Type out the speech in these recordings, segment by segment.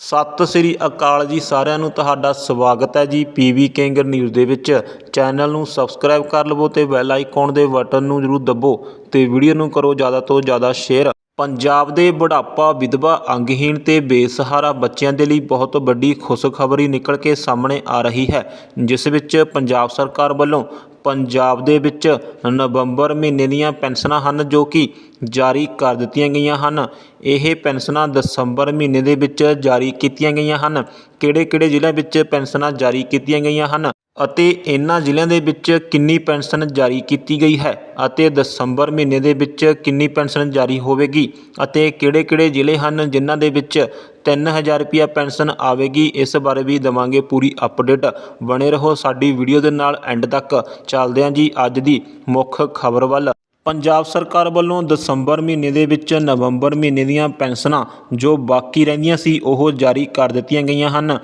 ਸਤਿ ਸ੍ਰੀ ਅਕਾਲ ਜੀ ਸਾਰਿਆਂ ਨੂੰ, ਤੁਹਾਡਾ ਸਵਾਗਤ ਹੈ ਜੀ ਪੀਵੀ ਕਿੰਗ ਨਿਊਜ਼ ਦੇ ਵਿੱਚ। ਚੈਨਲ ਨੂੰ ਸਬਸਕ੍ਰਾਈਬ ਕਰ ਲਵੋ ਤੇ ਬੈਲ ਆਈਕਨ ਦੇ ਬਟਨ ਨੂੰ ਜ਼ਰੂਰ ਦੱਬੋ ਤੇ ਵੀਡੀਓ ਨੂੰ ਕਰੋ ਜ਼ਿਆਦਾ ਤੋਂ ਜ਼ਿਆਦਾ ਸ਼ੇਅਰ। ਪੰਜਾਬ ਦੇ ਬੁਢਾਪਾ ਵਿਧਵਾ ਅੰਗਹੀਣ ਤੇ ਬੇਸਹਾਰਾ ਬੱਚਿਆਂ ਦੇ ਲਈ ਬਹੁਤ ਵੱਡੀ ਖੁਸ਼ਖਬਰੀ ਨਿਕਲ ਕੇ ਸਾਹਮਣੇ ਆ ਰਹੀ ਹੈ, ਜਿਸ ਵਿੱਚ ਪੰਜਾਬ ਸਰਕਾਰ ਵੱਲੋਂ ਪੰਜਾਬ ਦੇ ਵਿੱਚ ਨਵੰਬਰ ਮਹੀਨੇ ਦੀਆਂ ਪੈਨਸ਼ਨਾਂ ਹਨ ਜੋ ਕਿ ਜਾਰੀ ਕਰ ਦਿੱਤੀਆਂ ਗਈਆਂ ਹਨ। ਇਹ ਪੈਨਸ਼ਨਾਂ ਦਸੰਬਰ ਮਹੀਨੇ ਦੇ ਵਿੱਚ ਜਾਰੀ ਕੀਤੀਆਂ ਗਈਆਂ ਹਨ। ਕਿਹੜੇ ਕਿਹੜੇ ਜ਼ਿਲ੍ਹਿਆਂ ਵਿੱਚ ਪੈਨਸ਼ਨਾਂ ਜਾਰੀ ਕੀਤੀਆਂ ਗਈਆਂ ਹਨ? ਅਤੇ ਇਹਨਾਂ ਜ਼ਿਲ੍ਹਿਆਂ ਦੇ ਵਿੱਚ ਕਿੰਨੀ ਪੈਨਸ਼ਨ ਜਾਰੀ ਕੀਤੀ ਗਈ ਹੈ ਅਤੇ ਦਸੰਬਰ ਮਹੀਨੇ ਦੇ ਵਿੱਚ ਕਿੰਨੀ ਪੈਨਸ਼ਨ ਜਾਰੀ ਹੋਵੇਗੀ ਅਤੇ ਕਿਹੜੇ ਕਿਹੜੇ ਜ਼ਿਲ੍ਹੇ ਹਨ ਜਿਨ੍ਹਾਂ ਦੇ ਵਿੱਚ ਤਿੰਨ ਹਜ਼ਾਰ ਰੁਪਈਆ ਪੈਨਸ਼ਨ ਆਵੇਗੀ, ਇਸ ਬਾਰੇ ਵੀ ਦੇਵਾਂਗੇ ਪੂਰੀ ਅਪਡੇਟ। ਬਣੇ ਰਹੋ ਸਾਡੀ ਵੀਡੀਓ ਦੇ ਨਾਲ ਐਂਡ ਤੱਕ। ਚੱਲਦੇ ਹਾਂ ਜੀ ਅੱਜ ਦੀ ਮੁੱਖ ਖਬਰ ਵੱਲ। ਪੰਜਾਬ ਸਰਕਾਰ ਵੱਲੋਂ ਦਸੰਬਰ ਮਹੀਨੇ ਦੇ ਵਿੱਚ ਨਵੰਬਰ ਮਹੀਨੇ ਦੀਆਂ ਪੈਨਸ਼ਨਾਂ ਜੋ ਬਾਕੀ ਰਹਿੰਦੀਆਂ ਸੀ, ਉਹ ਜਾਰੀ ਕਰ ਦਿੱਤੀਆਂ ਗਈਆਂ ਹਨ।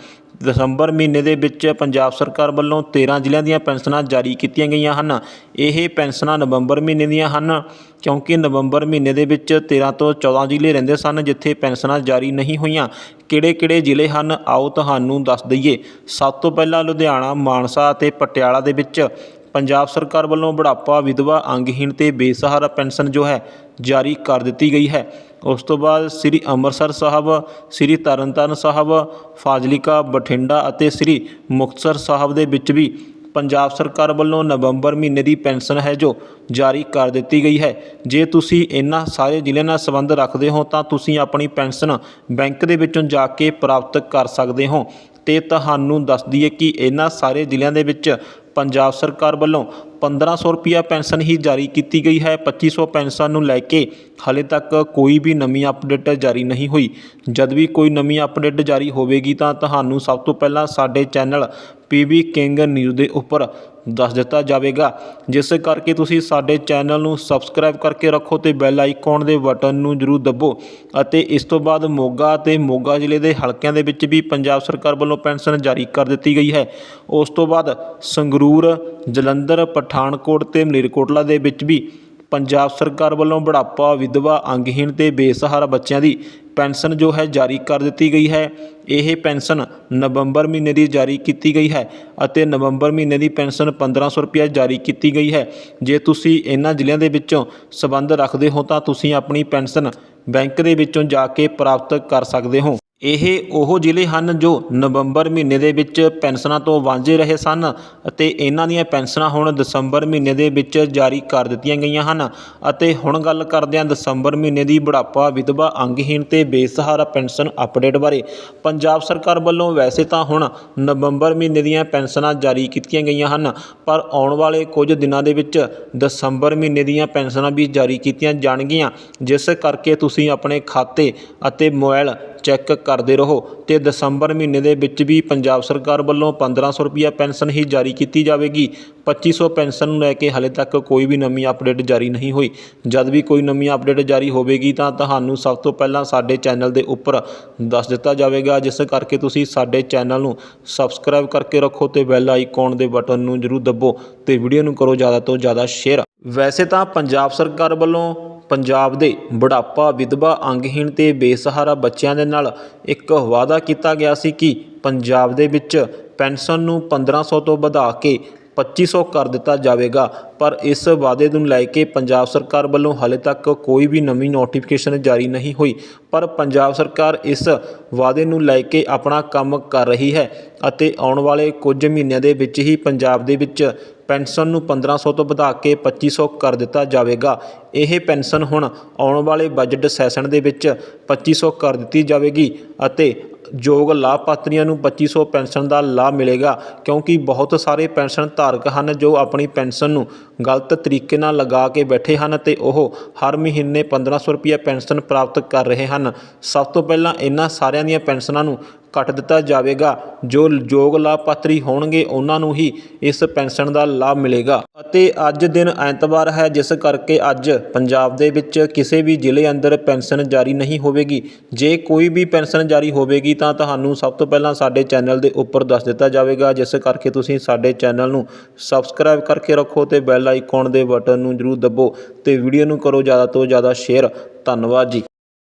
ਦਸੰਬਰ ਮਹੀਨੇ ਦੇ ਵਿੱਚ ਪੰਜਾਬ ਸਰਕਾਰ ਵੱਲੋਂ 13 ਜ਼ਿਲ੍ਹਿਆਂ ਦੀਆਂ ਪੈਨਸ਼ਨਾਂ ਜਾਰੀ ਕੀਤੀਆਂ ਗਈਆਂ ਹਨ। ਇਹ ਪੈਨਸ਼ਨਾਂ ਨਵੰਬਰ ਮਹੀਨੇ ਦੀਆਂ ਹਨ, ਕਿਉਂਕਿ ਨਵੰਬਰ ਮਹੀਨੇ ਦੇ ਵਿੱਚ 13 ਤੋਂ 14 ਜ਼ਿਲ੍ਹੇ ਰਹਿੰਦੇ ਸਨ ਜਿੱਥੇ ਪੈਨਸ਼ਨਾਂ ਜਾਰੀ ਨਹੀਂ ਹੋਈਆਂ। ਕਿਹੜੇ ਕਿਹੜੇ ਜ਼ਿਲ੍ਹੇ ਹਨ? ਆਓ ਤੁਹਾਨੂੰ ਦੱਸ ਦਈਏ। ਸਭ ਤੋਂ ਪਹਿਲਾਂ ਲੁਧਿਆਣਾ, ਮਾਨਸਾ ਅਤੇ ਪਟਿਆਲਾ ਦੇ ਵਿੱਚ ਪੰਜਾਬ ਸਰਕਾਰ ਵੱਲੋਂ ਬੁਢਾਪਾ ਵਿਧਵਾ ਅੰਗਹੀਣ ਤੇ ਬੇਸਹਾਰਾ ਪੈਨਸ਼ਨ ਜੋ ਹੈ, ਜਾਰੀ ਕਰ ਦਿੱਤੀ ਗਈ ਹੈ। ਉਸ ਤੋਂ ਬਾਅਦ ਸ੍ਰੀ ਅੰਮ੍ਰਿਤਸਰ ਸਾਹਿਬ, ਸ੍ਰੀ ਤਰਨਤਾਰਨ ਸਾਹਿਬ, ਫਾਜ਼ਿਲਕਾ, ਬਠਿੰਡਾ ਅਤੇ ਸ੍ਰੀ ਮੁਕਤਸਰ ਸਾਹਿਬ ਦੇ ਵਿੱਚ ਵੀ ਪੰਜਾਬ ਸਰਕਾਰ ਵੱਲੋਂ ਨਵੰਬਰ ਮਹੀਨੇ ਦੀ ਪੈਨਸ਼ਨ ਹੈ ਜੋ ਜਾਰੀ ਕਰ ਦਿੱਤੀ ਗਈ ਹੈ। ਜੇ ਤੁਸੀਂ ਇਹਨਾਂ ਸਾਰੇ ਜ਼ਿਲ੍ਹਿਆਂ ਨਾਲ ਸੰਬੰਧ ਰੱਖਦੇ ਹੋ ਤਾਂ ਤੁਸੀਂ ਆਪਣੀ ਪੈਨਸ਼ਨ ਬੈਂਕ ਦੇ ਵਿੱਚੋਂ ਜਾ ਕੇ ਪ੍ਰਾਪਤ ਕਰ ਸਕਦੇ ਹੋ। ਤੇ ਤੁਹਾਨੂੰ ਦੱਸ ਦਈਏ ਕਿ ਇਹਨਾਂ ਸਾਰੇ ਜ਼ਿਲ੍ਹਿਆਂ ਦੇ ਵਿੱਚ ਪੰਜਾਬ ਸਰਕਾਰ ਵੱਲੋਂ ਪੰਦਰ੍ਹਾਂ ਸੌ ਰੁਪਈਆ ਪੈਨਸ਼ਨ ਹੀ ਜਾਰੀ ਕੀਤੀ ਗਈ ਹੈ। ਪੱਚੀ ਸੌ ਪੈਨਸ਼ਨ ਨੂੰ ਲੈ ਕੇ ਹਾਲੇ ਤੱਕ ਕੋਈ ਵੀ ਨਵੀਂ ਅਪਡੇਟ ਜਾਰੀ ਨਹੀਂ ਹੋਈ। ਜਦ ਵੀ ਕੋਈ ਨਵੀਂ ਅਪਡੇਟ ਜਾਰੀ ਹੋਵੇਗੀ ਤਾਂ ਤੁਹਾਨੂੰ ਸਭ ਤੋਂ ਪਹਿਲਾਂ ਸਾਡੇ ਚੈਨਲ ਪੀਬੀ ਕਿੰਗ ਨਿਊਜ਼ ਦੇ ਉੱਪਰ ਦੱਸ ਦਿੱਤਾ ਜਾਵੇਗਾ। ਜਿਸ ਕਰਕੇ ਤੁਸੀਂ ਸਾਡੇ ਚੈਨਲ ਨੂੰ ਸਬਸਕ੍ਰਾਈਬ ਕਰਕੇ ਰੱਖੋ ਤੇ ਬੈਲ ਆਈਕਨ ਦੇ ਬਟਨ ਨੂੰ ਜ਼ਰੂਰ ਦੱਬੋ ਅਤੇ ਇਸ ਤੋਂ ਬਾਅਦ ਮੋਗਾ ਤੇ ਮੋਗਾ ਜ਼ਿਲ੍ਹੇ ਦੇ ਹਲਕਿਆਂ ਦੇ ਵਿੱਚ ਵੀ ਪੰਜਾਬ ਸਰਕਾਰ ਵੱਲੋਂ ਪੈਨਸ਼ਨ ਜਾਰੀ ਕਰ ਦਿੱਤੀ ਗਈ ਹੈ। ਉਸ ਤੋਂ ਬਾਅਦ ਸੰਗਰੂਰ ਜਲੰਧਰ, ਪਠਾਨਕੋਟ ਅਤੇ ਮਲੇਰਕੋਟਲਾ ਦੇ ਵਿੱਚ ਵੀ ਪੰਜਾਬ ਸਰਕਾਰ ਵੱਲੋਂ ਬੁਢਾਪਾ, ਵਿਧਵਾ, ਅੰਗਹੀਣ ਅਤੇ ਬੇਸਹਾਰਾ ਬੱਚਿਆਂ ਦੀ ਪੈਨਸ਼ਨ ਜੋ ਹੈ ਜਾਰੀ ਕਰ ਦਿੱਤੀ ਗਈ ਹੈ। ਇਹ ਪੈਨਸ਼ਨ ਨਵੰਬਰ ਮਹੀਨੇ ਦੀ ਜਾਰੀ ਕੀਤੀ ਗਈ ਹੈ ਅਤੇ ਨਵੰਬਰ ਮਹੀਨੇ ਦੀ ਪੈਨਸ਼ਨ 1500 ਰੁਪਏ ਜਾਰੀ ਕੀਤੀ ਗਈ ਹੈ। ਜੇ ਤੁਸੀਂ ਇਹਨਾਂ ਜ਼ਿਲ੍ਹਿਆਂ ਦੇ ਵਿੱਚੋਂ ਸੰਬੰਧ ਰੱਖਦੇ ਹੋ ਤਾਂ ਤੁਸੀਂ ਆਪਣੀ ਪੈਨਸ਼ਨ ਬੈਂਕ ਦੇ ਵਿੱਚੋਂ ਜਾ ਕੇ ਪ੍ਰਾਪਤ ਕਰ ਸਕਦੇ ਹੋ। ਇਹ ਉਹ ਜ਼ਿਲ੍ਹੇ ਹਨ ਜੋ ਨਵੰਬਰ ਮਹੀਨੇ ਦੇ ਵਿੱਚ ਪੈਨਸ਼ਨਾਂ ਤੋਂ ਵਾਂਝੇ ਰਹੇ ਸਨ ਅਤੇ ਇਹਨਾਂ ਦੀਆਂ ਪੈਨਸ਼ਨਾਂ ਹੁਣ ਦਸੰਬਰ ਮਹੀਨੇ ਦੇ ਵਿੱਚ ਜਾਰੀ ਕਰ ਦਿੱਤੀਆਂ ਗਈਆਂ ਹਨ ਅਤੇ ਹੁਣ ਗੱਲ ਕਰਦੇ ਹਾਂ ਦਸੰਬਰ ਮਹੀਨੇ ਦੀ ਬੁਢਾਪਾ, ਵਿਧਵਾ, ਅੰਗਹੀਣ ਤੇ ਬੇਸਹਾਰਾ ਪੈਨਸ਼ਨ ਅਪਡੇਟ ਬਾਰੇ ਪੰਜਾਬ ਸਰਕਾਰ ਵੱਲੋਂ ਵੈਸੇ ਤਾਂ ਹੁਣ ਨਵੰਬਰ ਮਹੀਨੇ ਦੀਆਂ ਪੈਨਸ਼ਨਾਂ ਜਾਰੀ ਕੀਤੀਆਂ ਗਈਆਂ ਹਨ, ਪਰ ਆਉਣ ਵਾਲੇ ਕੁਝ ਦਿਨਾਂ ਦੇ ਵਿੱਚ ਦਸੰਬਰ ਮਹੀਨੇ ਦੀਆਂ ਪੈਨਸ਼ਨਾਂ ਵੀ ਜਾਰੀ ਕੀਤੀਆਂ ਜਾਣਗੀਆਂ, ਜਿਸ ਕਰਕੇ ਤੁਸੀਂ ਆਪਣੇ ਖਾਤੇ ਅਤੇ ਮੋਬਾਈਲ ਚੈੱਕ ਕਰਦੇ ਰਹੋ ਅਤੇ ਦਸੰਬਰ ਮਹੀਨੇ ਦੇ ਵਿੱਚ ਵੀ ਪੰਜਾਬ ਸਰਕਾਰ ਵੱਲੋਂ ਪੰਦਰਾਂ ਸੌ ਰੁਪਈਆ ਪੈਨਸ਼ਨ ਹੀ ਜਾਰੀ ਕੀਤੀ ਜਾਵੇਗੀ। ਪੱਚੀ ਸੌ ਪੈਨਸ਼ਨ ਨੂੰ ਲੈ ਕੇ ਹਾਲੇ ਤੱਕ ਕੋਈ ਵੀ ਨਵੀਂ ਅਪਡੇਟ ਜਾਰੀ ਨਹੀਂ ਹੋਈ। ਜਦ ਵੀ ਕੋਈ ਨਵੀਂ ਅਪਡੇਟ ਜਾਰੀ ਹੋਵੇਗੀ ਤਾਂ ਤੁਹਾਨੂੰ ਸਭ ਤੋਂ ਪਹਿਲਾਂ ਸਾਡੇ ਚੈਨਲ ਦੇ ਉੱਪਰ ਦੱਸ ਦਿੱਤਾ ਜਾਵੇਗਾ। ਜਿਸ ਕਰਕੇ ਤੁਸੀਂ ਸਾਡੇ ਚੈਨਲ ਨੂੰ ਸਬਸਕ੍ਰਾਈਬ ਕਰਕੇ ਰੱਖੋ ਤੇ ਬੈਲ ਆਈਕਨ ਦੇ ਬਟਨ ਨੂੰ ਜ਼ਰੂਰ ਦੱਬੋ ਤੇ ਵੀਡੀਓ ਨੂੰ ਕਰੋ ਜ਼ਿਆਦਾ ਤੋਂ ਜ਼ਿਆਦਾ ਸ਼ੇਅਰ। ਵੈਸੇ ਤਾਂ ਪੰਜਾਬ ਸਰਕਾਰ ਵੱਲੋਂ ਪੰਜਾਬ ਦੇ ਬੁਢਾਪਾ ਵਿਧਵਾ ਅੰਗਹੀਣ ਤੇ ਬੇਸਹਾਰਾ ਬੱਚਿਆਂ ਦੇ ਨਾਲ ਇੱਕ ਵਾਅਦਾ ਕੀਤਾ ਗਿਆ ਸੀ ਕਿ ਪੰਜਾਬ ਦੇ ਵਿੱਚ ਪੈਨਸ਼ਨ ਨੂੰ 1500 ਤੋਂ ਵਧਾ ਕੇ 2500 ਕਰ ਦਿੱਤਾ ਜਾਵੇਗਾ। ਪਰ ਇਸ ਵਾਅਦੇ ਨੂੰ ਲੈ ਕੇ ਪੰਜਾਬ ਸਰਕਾਰ ਵੱਲੋਂ ਹਾਲੇ ਤੱਕ ਕੋਈ ਵੀ ਨਵੀਂ ਨੋਟੀਫਿਕੇਸ਼ਨ ਜਾਰੀ ਨਹੀਂ ਹੋਈ। ਪਰ ਪੰਜਾਬ ਸਰਕਾਰ ਇਸ ਵਾਅਦੇ ਨੂੰ ਲੈ ਕੇ ਆਪਣਾ ਕੰਮ ਕਰ ਰਹੀ ਹੈ ਅਤੇ ਆਉਣ ਵਾਲੇ ਕੁਝ ਮਹੀਨਿਆਂ ਦੇ ਵਿੱਚ ਹੀ ਪੰਜਾਬ ਦੇ ਵਿੱਚ ਪੈਨਸ਼ਨ ਨੂੰ 1500 ਤੋਂ ਵਧਾ ਕੇ 2500 ਕਰ ਦਿੱਤਾ ਜਾਵੇਗਾ। ਇਹ ਪੈਨਸ਼ਨ ਹੁਣ ਆਉਣ ਵਾਲੇ ਬਜਟ ਸੈਸ਼ਨ ਦੇ ਵਿੱਚ 2500 ਕਰ ਦਿੱਤੀ ਜਾਵੇਗੀ ਅਤੇ ਯੋਗ ਲਾਭਪਾਤਰੀਆਂ ਨੂੰ 2500 ਪੈਨਸ਼ਨ ਦਾ ਲਾਭ ਮਿਲੇਗਾ, ਕਿਉਂਕਿ ਬਹੁਤ ਸਾਰੇ ਪੈਨਸ਼ਨ ਧਾਰਕ ਹਨ ਜੋ ਆਪਣੀ ਪੈਨਸ਼ਨ ਨੂੰ ਗਲਤ ਤਰੀਕੇ ਨਾਲ ਲਗਾ ਕੇ ਬੈਠੇ ਹਨ ਤੇ ਉਹ ਹਰ ਮਹੀਨੇ 1500 ਰੁਪਏ ਪੈਨਸ਼ਨ ਪ੍ਰਾਪਤ ਕਰ ਰਹੇ ਹਨ। ਸਭ ਤੋਂ ਪਹਿਲਾਂ ਇਹਨਾਂ ਸਾਰਿਆਂ ਦੀਆਂ ਪੈਨਸ਼ਨਾਂ ਨੂੰ ਕੱਟ ਦਿੱਤਾ ਜਾਵੇਗਾ। ਜੋ ਯੋਗ ਲਾਭਪਾਤਰੀ ਹੋਣਗੇ, ਉਹਨਾਂ ਨੂੰ ਹੀ ਇਸ ਪੈਨਸ਼ਨ ਦਾ ਲਾਭ ਮਿਲੇਗਾ। ਅਤੇ ਅੱਜ ਦਿਨ ਐਤਵਾਰ ਹੈ, ਜਿਸ ਕਰਕੇ ਅੱਜ ਪੰਜਾਬ ਦੇ ਵਿੱਚ ਕਿਸੇ ਵੀ ਜ਼ਿਲ੍ਹੇ ਅੰਦਰ ਪੈਨਸ਼ਨ ਜਾਰੀ ਨਹੀਂ ਹੋਵੇਗੀ। ਜੇ ਕੋਈ ਵੀ ਪੈਨਸ਼ਨ ਜਾਰੀ ਹੋਵੇਗੀ, ਤਾਂ ਤੁਹਾਨੂੰ ਸਭ ਤੋਂ ਪਹਿਲਾਂ ਸਾਡੇ ਚੈਨਲ ਦੇ ਉੱਪਰ ਦੱਸ ਦਿੱਤਾ ਜਾਵੇਗਾ। ਜਿਸ ਕਰਕੇ ਤੁਸੀਂ ਸਾਡੇ ਚੈਨਲ ਨੂੰ ਸਬਸਕ੍ਰਾਈਬ ਕਰਕੇ ਰੱਖੋ ਤੇ ਬੈਲ ਆਈਕਨ ਦੇ ਬਟਨ ਨੂੰ ਜ਼ਰੂਰ ਦੱਬੋ ਤੇ ਵੀਡੀਓ ਨੂੰ ਕਰੋ ਜ਼ਿਆਦਾ ਤੋਂ ਜ਼ਿਆਦਾ ਸ਼ੇਅਰ। ਧੰਨਵਾਦ ਜੀ।